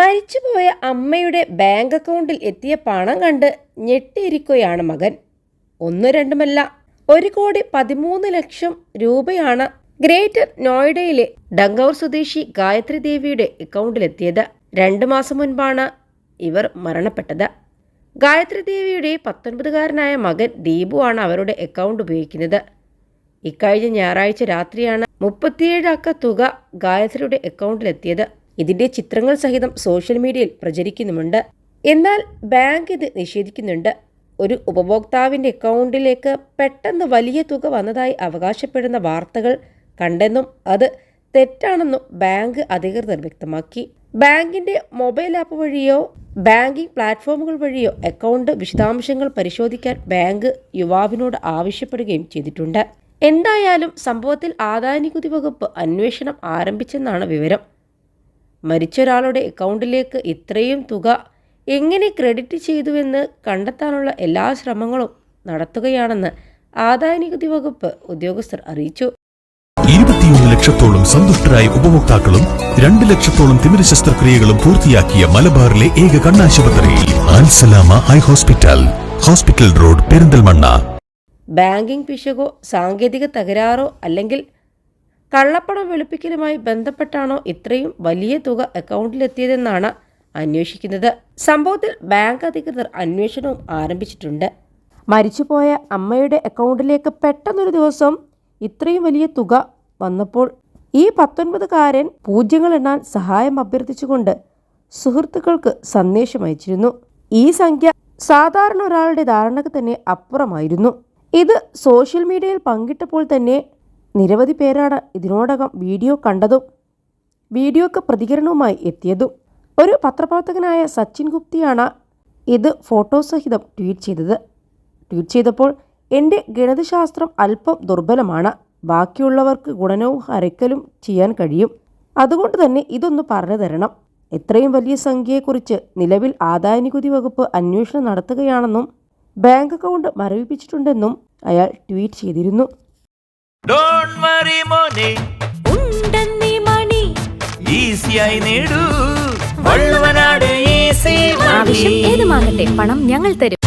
മരിച്ചുപോയ അമ്മയുടെ ബാങ്ക് അക്കൗണ്ടിൽ എത്തിയ പണം കണ്ട് ഞെട്ടിയിരിക്കുകയാണ് മകൻ. ഒന്ന് രണ്ടുമല്ല ഒരു കോടി പതിമൂന്ന് ലക്ഷം രൂപയാണ് ഗ്രേറ്റർ നോയിഡയിലെ ഡങ്കൌർ സ്വദേശി ഗായത്രി ദേവിയുടെ അക്കൗണ്ടിലെത്തിയത്. രണ്ട് മാസം മുൻപാണ് ഇവർ മരണപ്പെട്ടത്. ഗായത്രി ദേവിയുടെ പത്തൊൻപതുകാരനായ മകൻ ദീപു ആണ് അവരുടെ അക്കൗണ്ട് ഉപയോഗിക്കുന്നത്. ഇക്കഴിഞ്ഞ ഞായറാഴ്ച രാത്രിയാണ് മുപ്പത്തിയേഴ് അക്ക തുക ഗായത്രിയുടെ അക്കൗണ്ടിലെത്തിയത്. ഇതിന്റെ ചിത്രങ്ങൾ സഹിതം സോഷ്യൽ മീഡിയയിൽ പ്രചരിക്കുന്നുമുണ്ട്. എന്നാൽ ബാങ്ക് ഇത് നിഷേധിക്കുന്നുണ്ട്. ഒരു ഉപഭോക്താവിന്റെ അക്കൗണ്ടിലേക്ക് പെട്ടെന്ന് വലിയ തുക വന്നതായി അവകാശപ്പെടുന്ന വാർത്തകൾ കണ്ടെന്നും അത് തെറ്റാണെന്നും ബാങ്ക് അധികൃതർ വ്യക്തമാക്കി. ബാങ്കിന്റെ മൊബൈൽ ആപ്പ് വഴിയോ ബാങ്കിംഗ് പ്ലാറ്റ്ഫോമുകൾ വഴിയോ അക്കൗണ്ട് വിശദാംശങ്ങൾ പരിശോധിക്കാൻ ബാങ്ക് യുവാവിനോട് ആവശ്യപ്പെടുകയും ചെയ്തിട്ടുണ്ട്. എന്തായാലും സംഭവത്തിൽ ആദായനികുതി വകുപ്പ് അന്വേഷണം ആരംഭിച്ചെന്നാണ് വിവരം. മരിച്ച ഒരാളുടെ അക്കൗണ്ടിലേക്ക് ഇത്രയും തുക എങ്ങനെ ക്രെഡിറ്റ് ചെയ്തുവെന്ന് കണ്ടെത്താനുള്ള എല്ലാ ശ്രമങ്ങളും നടത്തുകയാണെന്ന് ആദായനികുതി വകുപ്പ് ഉദ്യോഗസ്ഥർ അറിയിച്ചു. ഇരുപത്തിയൊന്ന് ലക്ഷത്തോളം സന്തുഷ്ടരായ ഉപഭോക്താക്കളും രണ്ട് ലക്ഷത്തോളം തിമിര ശസ്ത്രക്രിയകളും പൂർത്തിയാക്കിയ മലബാറിലെ ഏക കണ്ണാശുപത്രിയിൽ Al Salama eye hospital hospital road Perinthalmanna. Banking പിശകോ സാങ്കേതിക തകരാറോ അല്ലെങ്കിൽ കള്ളപ്പണം വെളുപ്പിക്കലുമായി ബന്ധപ്പെട്ടാണോ ഇത്രയും വലിയ തുക അക്കൗണ്ടിലെത്തിയതെന്നാണ് അന്വേഷിക്കുന്നത്. സംഭവത്തിൽ ബാങ്ക് അധികൃതർ അന്വേഷണവും ആരംഭിച്ചിട്ടുണ്ട്. മരിച്ചുപോയ അമ്മയുടെ അക്കൗണ്ടിലേക്ക് പെട്ടെന്നൊരു ദിവസം ഇത്രയും വലിയ തുക വന്നപ്പോൾ ഈ പത്തൊൻപതുകാരൻ പൂജ്യങ്ങൾ എണ്ണാൻ സഹായം അഭ്യർത്ഥിച്ചുകൊണ്ട് സുഹൃത്തുക്കൾക്ക് സന്ദേശം അയച്ചിരുന്നു. ഈ സംഖ്യ സാധാരണ ഒരാളുടെ ധാരണക്ക് തന്നെ അപ്പുറമായിരുന്നു. ഇത് സോഷ്യൽ മീഡിയയിൽ പങ്കിട്ടപ്പോൾ തന്നെ നിരവധി പേരാണ് ഇതിനോടകം വീഡിയോ കണ്ടതും വീഡിയോക്ക് പ്രതികരണവുമായി എത്തിയതും. ഒരു പത്രപ്രവർത്തകനായ സച്ചിൻ ഗുപ്തിയാണ് ഇത് ഫോട്ടോ സഹിതം ട്വീറ്റ് ചെയ്തത്. ട്വീറ്റ് ചെയ്തപ്പോൾ എന്റെ ഗണിതശാസ്ത്രം അല്പം ദുർബലമാണ്. ബാക്കിയുള്ളവർക്ക് ഗുണനവും ഹരക്കലും ചെയ്യാൻ കഴിയും. അതുകൊണ്ട് തന്നെ ഇതൊന്ന് പറഞ്ഞു തരണം. ഇത്രയും വലിയ സംഖ്യയെക്കുറിച്ച് നിലവിൽ ആദായനികുതി വകുപ്പ് അന്വേഷണം നടത്തുകയാണെന്നും ബാങ്ക് അക്കൗണ്ട് മരവിപ്പിച്ചിട്ടുണ്ടെന്നും അയാൾ ട്വീറ്റ് ചെയ്തിരുന്നു. ഡോണ്ട് വറി മോനെ. ഉണ്ടെന്നീ മണി. ഈസിയായി നേടൂ. വള്ളുവനാട് ഈസി ആവശ്യം ഏതുമാകട്ടെ പണം ഞങ്ങൾ തരും.